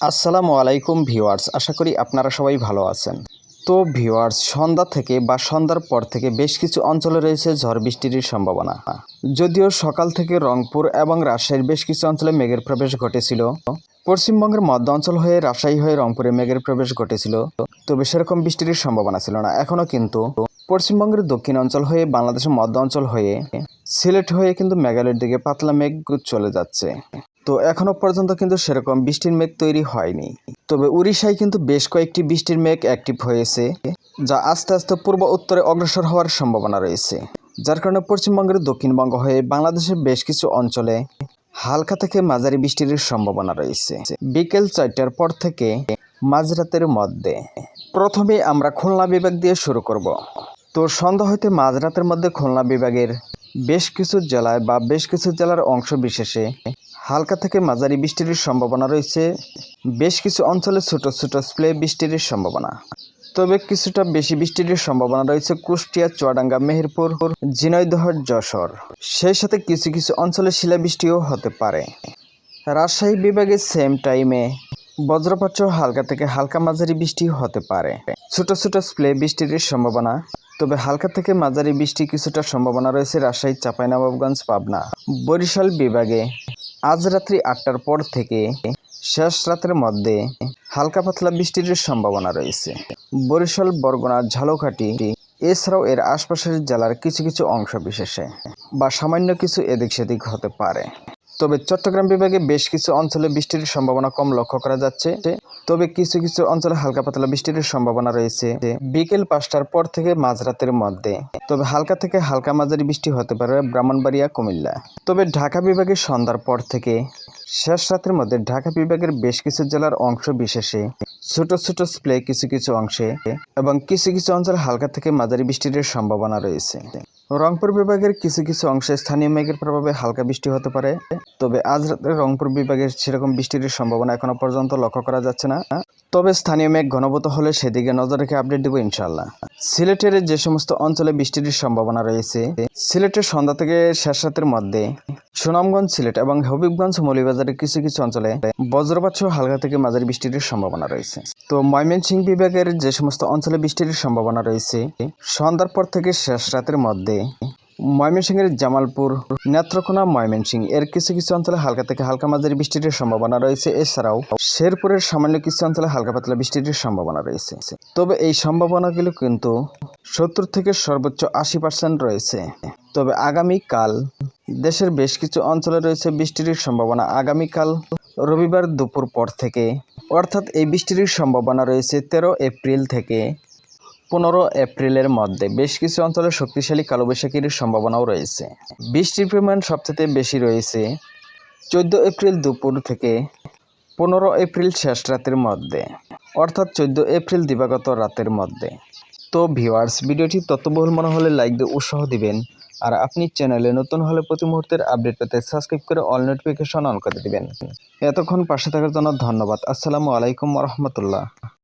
আসসালামু আলাইকুম ভিওয়ার্স আশা করি আপনারা সবাই ভালো আছেন। তো ভিওয়ার্স সন্ধ্যা থেকে বা সন্ধ্যার পর থেকে বেশ কিছু অঞ্চলে রয়েছে ঝড় বৃষ্টির সম্ভাবনা। যদিও সকাল থেকে রংপুর এবং রাজশাহীর বেশ কিছু অঞ্চলে মেঘের প্রবেশ ঘটেছিল। পশ্চিমবঙ্গের মধ্য অঞ্চল হয়ে রাজশাহী হয়ে রংপুরে মেঘের প্রবেশ ঘটেছিল। তবে সেরকম বৃষ্টির সম্ভাবনা ছিল না। এখনও কিন্তু পশ্চিমবঙ্গের দক্ষিণ অঞ্চল হয়ে বাংলাদেশের মধ্য অঞ্চল হয়ে সিলেট হয়ে কিন্তু মেঘালয়ের দিকে পাতলা মেঘ চলে যাচ্ছে। তো এখনও পর্যন্ত কিন্তু সেরকম বৃষ্টির মেঘ তৈরি হয়নি। তবে উড়িষ্যায় কিন্তু বেশ কয়েকটি বৃষ্টির মেঘ অ্যাক্টিভ হয়েছে, যা আস্তে আস্তে পূর্ব উত্তরে অগ্রসর হওয়ার সম্ভাবনা রয়েছে। যার কারণে পশ্চিমবঙ্গের দক্ষিণবঙ্গ হয়ে বাংলাদেশের বেশ কিছু অঞ্চলে হালকা থেকে মাঝারি বৃষ্টির সম্ভাবনা রয়েছে। বিকেল চারটার পর থেকে মাঝরাতের মধ্যে প্রথমে আমরা খুলনা বিভাগ দিয়ে শুরু করব। তো সন্ধ্যা হইতে মাঝরাতের মধ্যে খুলনা বিভাগের বেশ কিছু জেলায় বা বেশ কিছু জেলার অংশ বিশেষে হালকা থেকে মাঝারি বৃষ্টির সম্ভাবনা রয়েছে। বেশ কিছু অঞ্চলে ছোট ছোট স্প্লে বৃষ্টির সম্ভাবনা। তবে কিছুটা বেশি বৃষ্টির সম্ভাবনা রয়েছে কুষ্টিয়া, চুয়াডাঙ্গা, মেহেরপুর, ঝিনাইদহ, যশোর। সেই সাথে কিছু কিছু অঞ্চলে শিলাবৃষ্টিও হতে পারে। রাজশাহী বিভাগে সেম টাইমে বজ্রপাত হালকা থেকে হালকা মাঝারি বৃষ্টি হতে পারে। ছোট ছোট স্প্লে বৃষ্টির সম্ভাবনা। তবে হালকা থেকে মাঝারি বৃষ্টি কিছুটা সম্ভাবনা রয়েছে রাজশাহী, চাঁপাইনবাবগঞ্জ, পাবনা। বরিশাল বিভাগে আজ রাত্রি আটটার পর থেকে শেষ রাতের মধ্যে হালকা পাতলা বৃষ্টির সম্ভাবনা রয়েছে। বরিশাল, বরগুনা, ঝালকাঠি এছাড়াও এর আশপাশের জেলার কিছু কিছু অংশ বিশেষে বা সামান্য কিছু এদিক সেদিক হতে পারে। তবে চট্টগ্রাম বিভাগে বেশ কিছু অঞ্চলে বৃষ্টির সম্ভাবনা কম লক্ষ্য করা যাচ্ছে। তবে কিছু কিছু অঞ্চলে হালকা পাতলা বৃষ্টির সম্ভাবনা রয়েছে। বিকেল পাঁচটার পর থেকে মাঝরাতের মধ্যে। তবে হালকা থেকে হালকা মাঝারি বৃষ্টি হতে পারে ব্রাহ্মণবাড়িয়া, কুমিল্লা। তবে ঢাকা বিভাগে সন্ধ্যার পর থেকে শেষ রাতের মধ্যে ঢাকা বিভাগের বেশ কিছু জেলার অংশ বিশেষে ছোট ছোট স্প্লে কিছু কিছু অংশে এবং কিছু কিছু অঞ্চলে হালকা থেকে মাঝারি বৃষ্টির সম্ভাবনা রয়েছে। রংপুর বিভাগের কিছু কিছু অংশে স্থানীয় মেঘের প্রভাবে হালকা বৃষ্টি হতে পারে। তবে আজ রাতে রংপুর বিভাগের সেরকম বৃষ্টির সম্ভাবনা এখনও পর্যন্ত লক্ষ্য করা যাচ্ছে না। তবে স্থানীয় মেঘ ঘনভূত হলে সেদিকে নজর রেখে আপডেট দেবো ইনশাল্লাহ সিলেটের যে সমস্ত অঞ্চলে বৃষ্টির সম্ভাবনা রয়েছে, সিলেটের সন্ধ্যা থেকে শেষ রাতের মধ্যে সুনামগঞ্জ, সিলেট এবং হবিবগঞ্জ মৌলিবাজারের কিছু কিছু অঞ্চলে বজ্রপাত সহ হালকা থেকে মাঝারি বৃষ্টির সম্ভাবনা রয়েছে। তো ময়মনসিংহ বিভাগের যে সমস্ত অঞ্চলে বৃষ্টির সম্ভাবনা রয়েছে, সন্ধ্যার পর থেকে শেষ রাতের মধ্যে ময়মনসিংহের জামালপুর, নেত্রকোনা, ময়মনসিংহ। এর কিছু কিছু অঞ্চলে হালকা থেকে হালকা মাঝারি বৃষ্টির সম্ভাবনা রয়েছে। এছাড়াও শেরপুরের সামান্য কিছু অঞ্চলে হালকা পাতলা বৃষ্টির সম্ভাবনা রয়েছে। তবে এই সম্ভাবনাগুলো কিন্তু সত্তর থেকে সর্বোচ্চ আশি পার্সেন্ট রয়েছে। তবে আগামীকাল দেশের বেশ কিছু অঞ্চলে রয়েছে বৃষ্টির সম্ভাবনা। আগামীকাল রবিবার দুপুর পর থেকে, অর্থাৎ এই বৃষ্টির সম্ভাবনা রয়েছে তেরো এপ্রিল থেকে পনেরো এপ্রিলের মধ্যে বেশ কিছু অঞ্চলে শক্তিশালী কালবৈশাখীর সম্ভাবনাও রয়েছে। বৃষ্টির পরিমাণ সবচেয়ে বেশি রয়েছে চোদ্দ এপ্রিল দুপুর থেকে পনেরো এপ্রিল শেষ রাতের মধ্যে, অর্থাৎ চোদ্দ এপ্রিল দিবাগত রাতের মধ্যে। তো ভিউয়ার্স, ভিডিওটি তত্ত্ববহুল মনে হলে লাইক দিয়ে উৎসাহ দিবেন আর আপনি চ্যানেলে নতুন হলে প্রতি মুহূর্তের আপডেট পেতে সাবস্ক্রাইব করে অল নোটিফিকেশন অন করে দিবেন। এতক্ষণ পাশে থাকার জন্য ধন্যবাদ। আসসালামু আলাইকুম রহমতুল্লাহ।